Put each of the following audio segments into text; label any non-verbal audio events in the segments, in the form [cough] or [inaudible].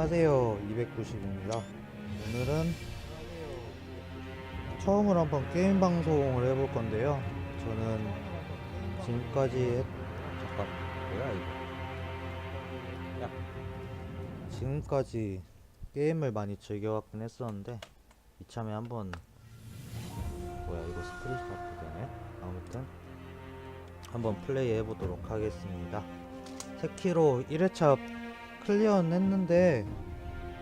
안녕하세요. 290입니다. 오늘은 처음으로 한번 게임 방송을 해볼 건데요. 저는 지금까지 했... 잠깐 뭐야 이거? 야 지금까지 게임을 많이 즐겨왔긴 했었는데 이참에 한번 뭐야 이거 스크린샷 되네? 아무튼 한번 플레이 해보도록 하겠습니다. 세키로 1회차 클리어는 했는데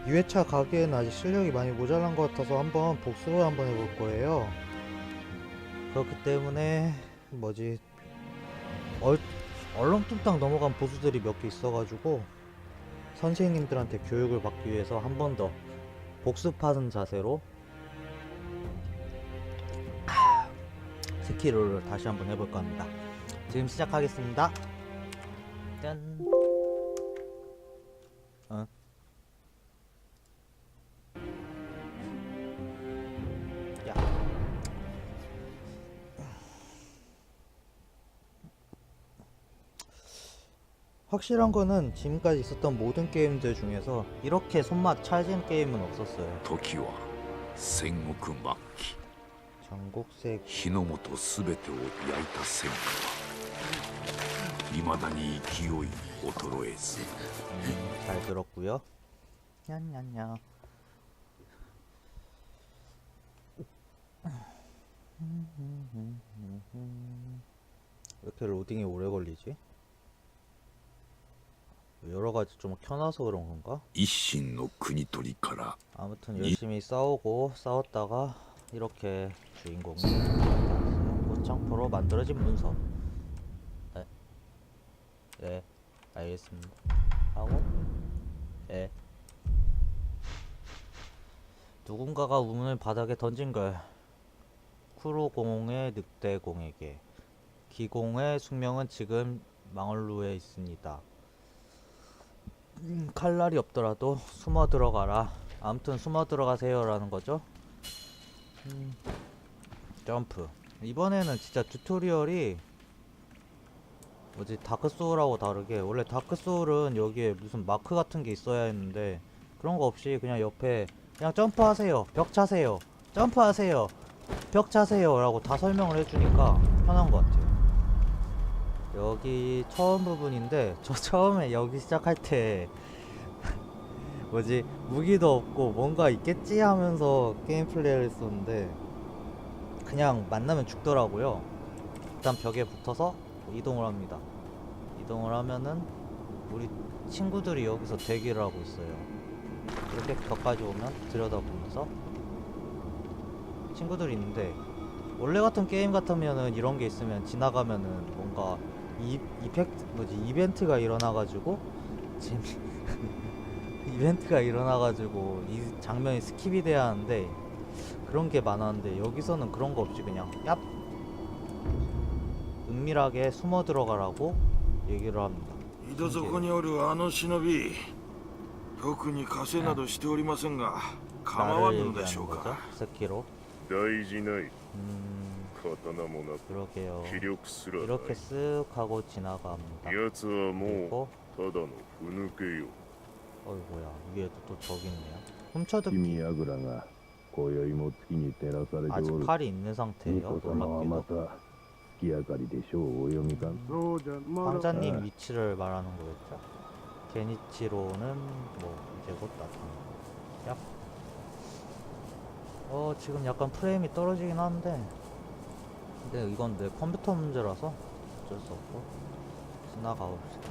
2회차 가기에는 아직 실력이 많이 모자란 것 같아서 한번 복수를 한번 해볼 거예요. 그렇기 때문에 뭐지 얼, 얼렁뚱땅 넘어간 보수들이 몇 개 있어가지고 선생님들한테 교육을 받기 위해서 한 번 더 복습하는 자세로 스키로를 다시 한번 해볼까 합니다. 지금 시작하겠습니다. 짠. 확실한 거는 지금까지 있었던 모든 게임들 중에서 이렇게 손맛 찰진 게임은 없었어요. 時は戦国末期 전국색 日の本全てを焼いた戦火はいまだに勢い衰えず 음, 잘 들었고요. 냠냠냠. 왜 이렇게 로딩이 오래 걸리지? 여러 가지 좀 켜놔서 그런 건가? 一心の国取りから 아무튼 열심히 싸우고 싸웠다가 이렇게 주인공이 나왔어요. 꽃창포로 만들어진 문서. 네. 네, 알겠습니다. 하고, 네. 누군가가 우문을 바닥에 던진 걸. 쿠로공의 늑대공에게. 기공의 숙명은 지금 망월루에 있습니다. 음, 칼날이 없더라도 숨어 들어가라. 아무튼 숨어 들어가세요 라는 거죠. 음, 점프. 이번에는 진짜 튜토리얼이 뭐지 다크 소울하고 다르게 원래 다크 소울은 여기에 무슨 마크 같은 게 있어야 했는데 그런 거 없이 그냥 옆에 그냥 점프하세요. 벽 차세요. 점프하세요. 벽 차세요 라고 다 설명을 해주니까 편한 것 같아요. 여기 처음 부분인데 [laughs] 저 처음에 여기 시작할 때 [laughs] 뭐지? 무기도 없고 뭔가 있겠지 하면서 게임 플레이를 했었는데 그냥 만나면 죽더라고요. 일단 벽에 붙어서 이동을 합니다. 이동을 하면은 우리 친구들이 여기서 대기를 하고 있어요. 이렇게 벽까지 오면 들여다보면서 친구들이 있는데 원래 같은 게임 같으면은 이런 게 있으면 지나가면은 뭔가 이, 이펙트 뭐지 이벤트가 일어나가지고 재미 [laughs] 이벤트가 일어나가지고 이 장면이 스킵이 돼야 하는데 그런 게 많았는데 여기서는 그런 거 없이 그냥 얍 은밀하게 숨어 들어가라고 얘기를 합니다. 井戸底におるあの忍び特に稼などしておりませんが構わ 나를 ぬのでしょ 얘기하는 う 거죠. か 스키로. 大事ない 음 刀もなく 그러게요. 気力すらない 이렇게 쓱 하고 지나갑니다. 奴はも 그리고 うただのふぬけよ 어이 뭐야 위에도 또 저기 있네요. 훔쳐듣기 君やぐらが今宵も月に照らされて 아직 おる 팔이 있는 巫 상태예요. 女様はま 놀랍게도. た月明かりで書をお読みか 황자님 위치를 말하는 거였죠? 게니치로는 뭐 이제 곧 나타납니다. 얍. 어 지금 약간 프레임이 떨어지긴 하는데 근데 이건 내 컴퓨터 문제라서 어쩔 수 없고 지나가 봅시다.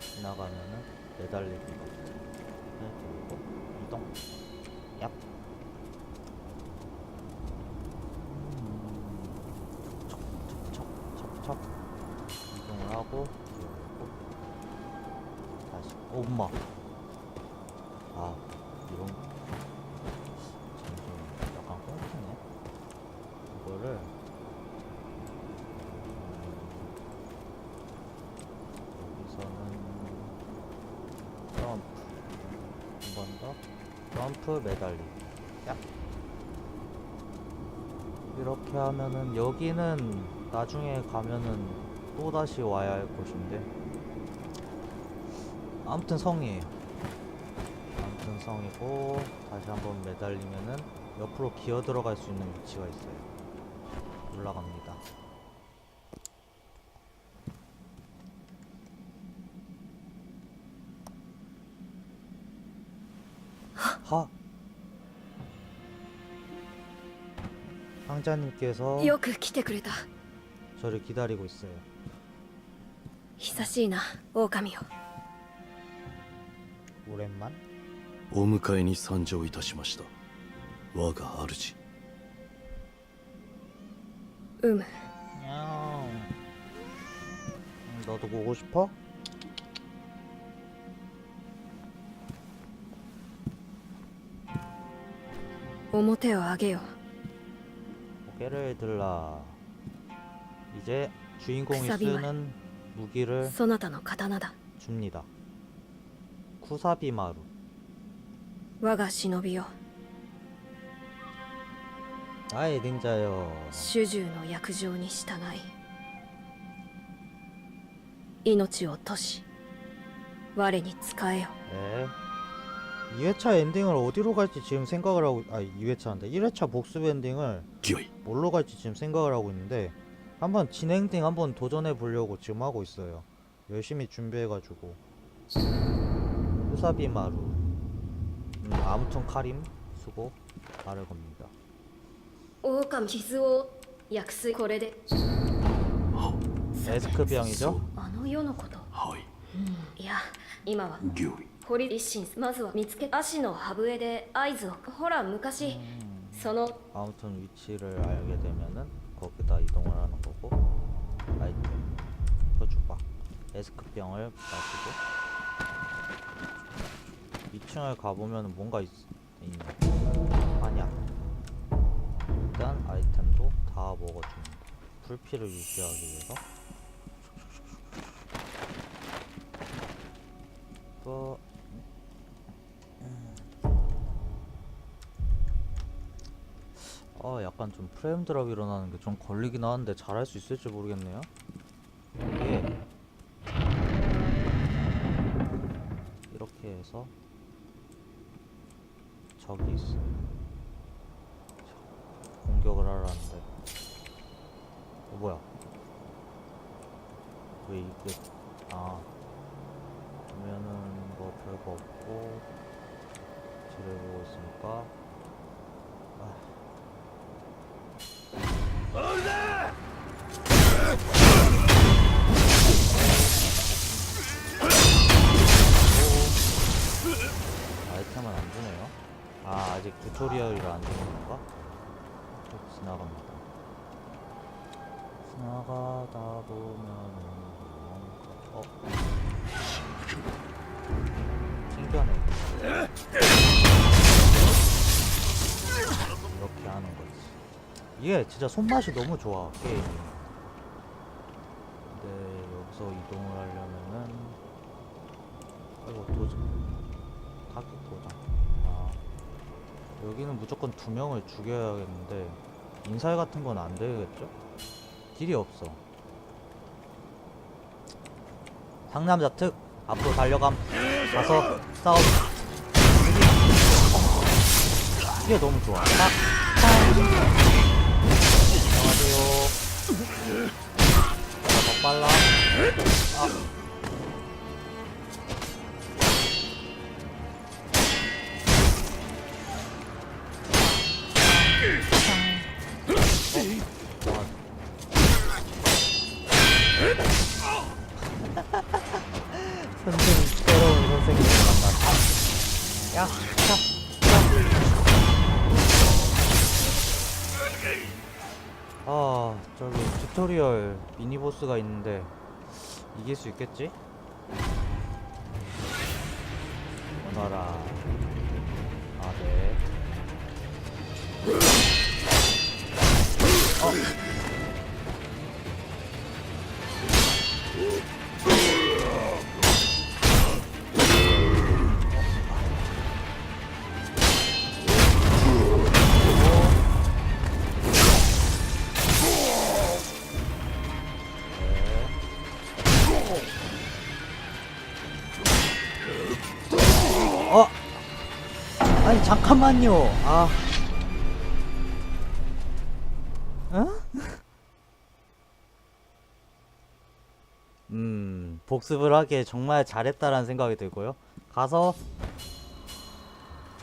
지나가면은 매달리기 네, 그리고 이동. 얍. 음, 척척척척척 이동을 하고 그리고 다시 오, 엄마 아 이런 잠시만 약간 끊기네 이거를 음, 여기서는 점프 한 번 더 점프 매달리기 약 이렇게 하면은 여기는 나중에 가면은 또 다시 와야 할 곳인데 아무튼 성이에요 등성이고 다시 한번 매달리면은 옆으로 기어 들어갈 수 있는 위치가 있어요. 올라갑니다. 황자님께서 よく来てくれた 저를 기다리고 있어요. 久しいな狼よ 오랜만? お迎えに参上いたしました我が主うむ 야옹. 너도 보고 싶어? 表を上げよ 고개를 들라. 이제 주인공이 쿠사비마루. 쓰는 무기를 そなたの刀だ 줍니다. 쿠사비마루. 我が忍びよ 나의 닌자여. 主従の約定に従い命を落とし我に仕えよ 네. 2회차 엔딩을 어디로 갈지 지금 생각을 하고 아 2회차인데 1회차 복습 엔딩을 御意 뭘로 갈지 지금 생각을 하고 있는데 한번 진행딩 한번 도전해 보려고 지금 하고 있어요. 열심히 준비해가지고 후사비마루 음, 아무튼 카림 수고 말을 겁니다. 狼傷を訳すこれで 에스크병이죠? あの世のことはいいや今は 御意堀一心まずは見つけ足の歯笛で合図をほら昔その 아무튼 위치를 알게 되면은 거기다 이동을 하는 거고 아이템 표주박 에스크병을 마시고 2층을 가보면 뭔가 있, 있네 아니야 일단 아이템도 다 먹어줍니다 불피를 유지하기 위해서 또 약간 좀 프레임 드랍 일어나는 게 좀 걸리긴 하는데 잘할 수 있을지 모르겠네요. 이게 이렇게 해서 저기 있어 공격을 하라는데. 어 뭐야? 왜 이게 아 보면은 뭐 별거 없고 지를 보고 있으니까. 아 아이템은 안 주네요. 아 아직 튜토리얼이라 안 주는 건가? 쭉 지나갑니다. 지나가다 보면은 어 튕겨내. 이렇게 하는 거지. 이게 진짜 손맛이 너무 좋아 게임이. 근데 여기서 이동을 하려면은 아이고 도전. 타겟 도전. 아. 여기는 무조건 두 명을 죽여야겠는데 인살 같은 건 안 되겠죠? 길이 없어. 상남자 특 앞으로 달려감. 가서 싸움. 이게 너무 좋아. 딱 더 빨라 아. 선 튜토리얼 미니보스가 있는데 이길 수 있겠지? 오너라. 아, 네. 어. 어! 잠깐만요. 아. 응? [laughs] 음, 복습을 하기에 정말 잘했다라는 생각이 들고요. 가서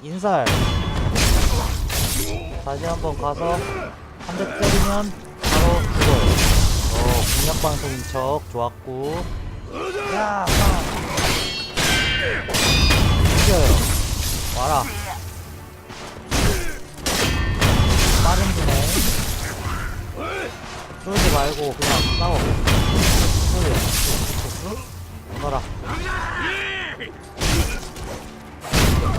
인살 다시 한번 가서 한 대 때리면 바로 죽어요. 어, 공략 방송인 척 좋았고. 야, 빵. 이겨요. 와라. 쫄지 말고 그냥 싸워. 쫄려. 오너라.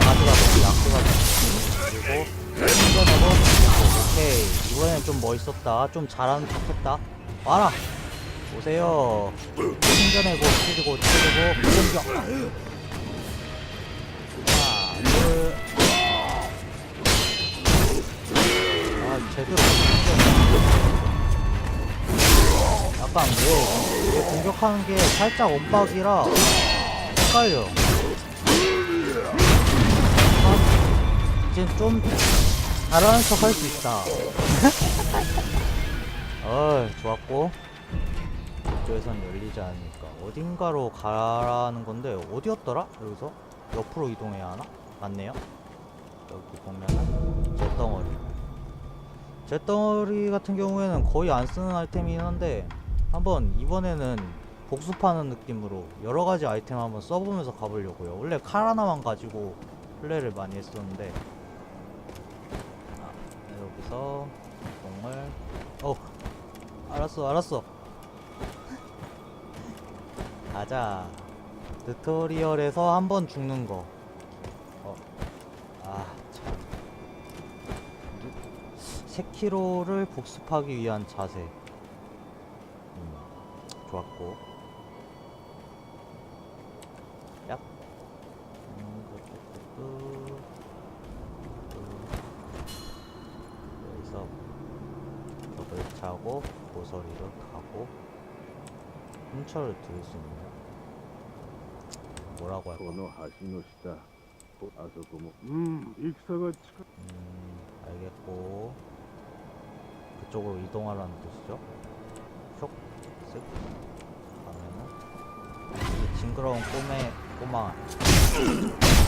아드가 너무 약해가지고. 그리고 충전하고 오케이. 이번엔 좀 멋있었다. 좀 잘하는 척 했다. 와라. 오세요. 충전해고 치고 치고 공격. 하나, 둘. 아, 제대로 공격. 약간 왜, 왜 공격하는 게 살짝 엇박이라 헷갈려. 아, 이제 좀 잘하는 척 할 수 있다. [laughs] 어, 좋았고. 이쪽에선 열리지 않으니까 어딘가로 가라는 건데 어디였더라? 여기서 옆으로 이동해야 하나? 맞네요. 여기 보면은 잿덩어리. 잿덩어리 같은 경우에는 거의 안 쓰는 아이템이긴 한데 한번 이번에는 복습하는 느낌으로 여러 가지 아이템 한번 써보면서 가보려고요. 원래 칼 하나만 가지고 플레이를 많이 했었는데 아, 여기서 정말 어 알았어 알았어 가자 튜토리얼에서 한 번 죽는 거 어. 아, 참. 세키로를 복습하기 위한 자세. 더블 차고 고서리로 가고 훔쳐를 들을 수 있나요? 뭐라고 할까? この橋の下あそこもうん戦が近い 음, 알겠고 그쪽으로 이동하라는 뜻이죠? 쇽, 쓱 가면은 이 징그러운 꼬매 꼬마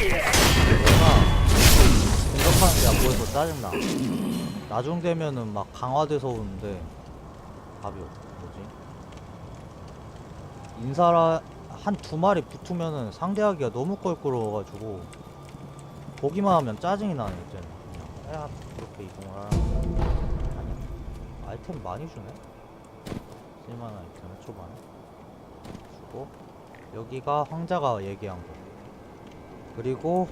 얘가 공격하는 게 안 보여서 짜증나 나중 되면은 막 강화돼서 오는데 답이 없 뭐지? 인사라 한 두 마리 붙으면은 상대하기가 너무 껄끄러워가지고 보기만 하면 짜증이 나네 이제는 그냥 야 그렇게 이동을 하라 아니야 아이템 많이 주네 쓸만한 아이템을 초반에 주고 여기가 황자가 얘기한 곳 그리고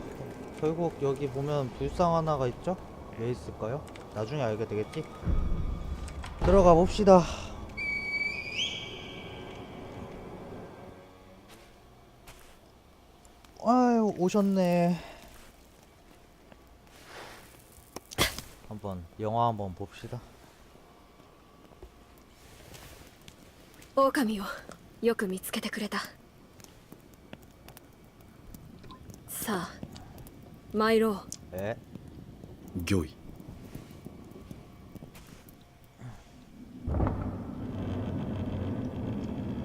결국 여기 보면 불상 하나가 있죠? 왜 있을까요? 나중에 알게 되겠지? 들어가 봅시다 아유 오셨네 한번 영화 한번 봅시다 狼をよく見つけてくれたさあ参ろう 네 御意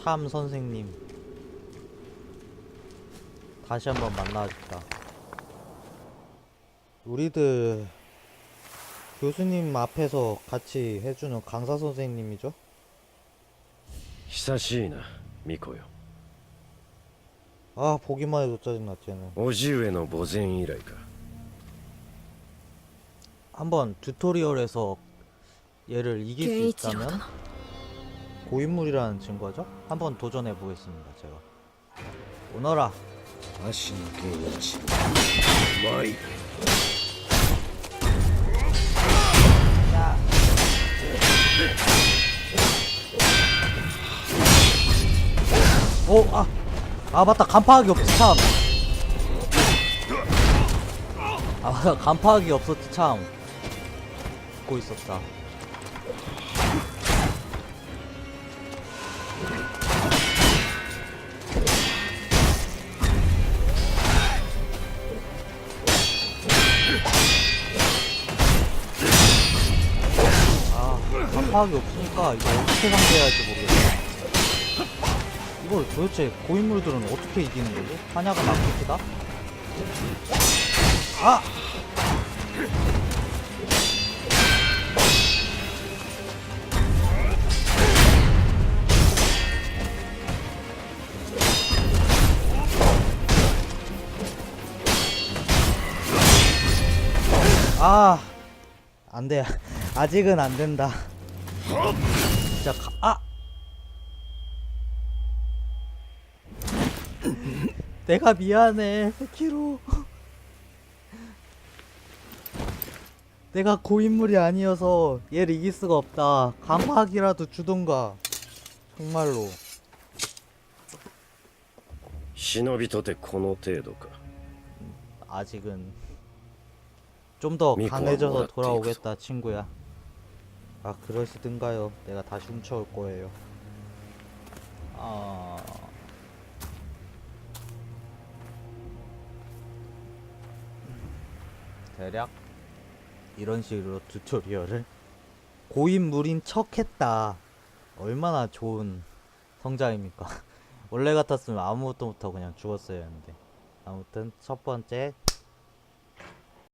참 선생님 다시 한번 만나줍시다 우리들 교수님 앞에서 같이 해주는 강사 선생님이죠 久しいな巫女よ 아 보기만 해도 짜증나 쟤는 叔父上の墓前以来か 한번 튜토리얼에서 얘를 이길 수 健一郎 있다면 殿 고인물이라는 증거죠? 한번 도전해 보겠습니다, 제가. 오너라. 다시 게임이지. 오, 아. 아, 맞다. 간파하기 없지, 참. 아, 맞다. 간파하기 없었지, 참. 잊고 있었다. 파하기 없으니까 이거 어떻게 상대해야 할지 모르겠다. 이걸 도대체 고인물들은 어떻게 이기는 거지? 한약은 막히다? 아! 아! 안 돼. 아직은 안 된다. 진짜 가, 아! 내가 미안해, 세키로. 내가 고인물이 아니어서 얘를 이길 수가 없다. 감학이라도 주던가. 정말로. 忍びとてこの程度か 아직은 좀 더 미코가 강해져서 뭐라 돌아오겠다, 친구야. 아, 그러시든가요. 내가 다시 훔쳐올 거예요. 아. 대략 이런 식으로 튜토리얼을 고인물인 척 했다. 얼마나 좋은 성장입니까? [laughs] 원래 같았으면 아무것도 못하고 그냥 죽었어야 했는데. 아무튼 첫 번째